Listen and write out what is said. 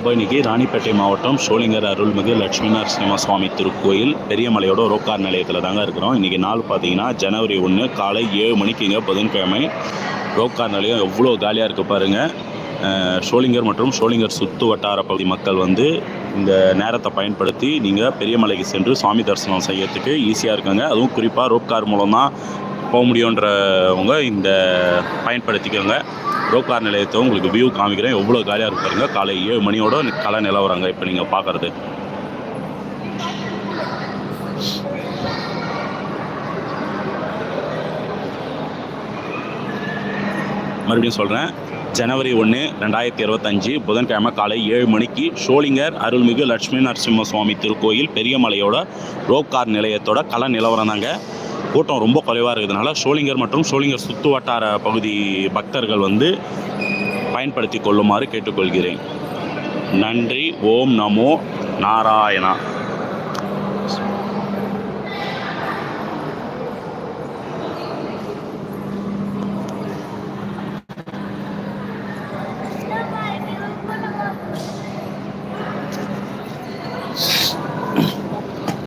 இப்போ இன்றைக்கி ராணிப்பேட்டை மாவட்டம் சோளிங்கர் அருள்மிகு லட்சுமி நரசிம்ம சுவாமி திருக்கோயில் பெரியமலையோட ரோக்கார் நிலையத்தில் தாங்க இருக்கிறோம். இன்றைக்கி நாள் பார்த்தீங்கன்னா ஜனவரி ஒன்று காலை ஏழு மணிக்குங்க புதன்கிழமை ரோக்கார் நிலையம் எவ்வளோ காலியாக இருக்குது பாருங்கள் அஹ், சோளிங்கர் மற்றும் சோளிங்கர் சுற்று வட்டார பகுதி மக்கள் வந்து இந்த நேரத்தை பயன்படுத்தி நீங்கள் பெரியமலைக்கு சென்று சுவாமி தரிசனம் செய்யறதுக்கு ஈஸியாக இருக்குங்க. அதுவும் குறிப்பாக ரோப்கார் மூலம் தான் போக முடியுன்றவங்க இந்த பயன்படுத்திக்கோங்க. ரோப்கார் நிலையத்தை உங்களுக்கு வியூ காமிக்கிறேன். எவ்வளோ காலியாக இருப்பாருங்க காலை ஏழு மணியோட கலை நிலவரங்க இப்போ நீங்கள் பார்க்குறது மறுபடியும் சொல்கிறேன் ஜனவரி ஒன்று ரெண்டாயிரத்தி இருபத்தஞ்சி புதன்கிழமை காலை ஏழு மணிக்கு ஷோலிங்கர் அருள்மிகு லட்சுமி நரசிம்ம சுவாமி திருக்கோயில் பெரியமலையோட ரோப்கார் நிலையத்தோட கல நிலவரம் தாங்க கூட்டம் ரொம்ப குறைவாக இருக்கிறதுனால சோளிங்கர் மற்றும் சோளிங்கர் சுற்று வட்டார பகுதி பக்தர்கள் வந்து பயன்படுத்தி கொள்ளுமாறு கேட்டுக்கொள்கிறேன். நன்றி. ஓம் நமோ நாராயணா.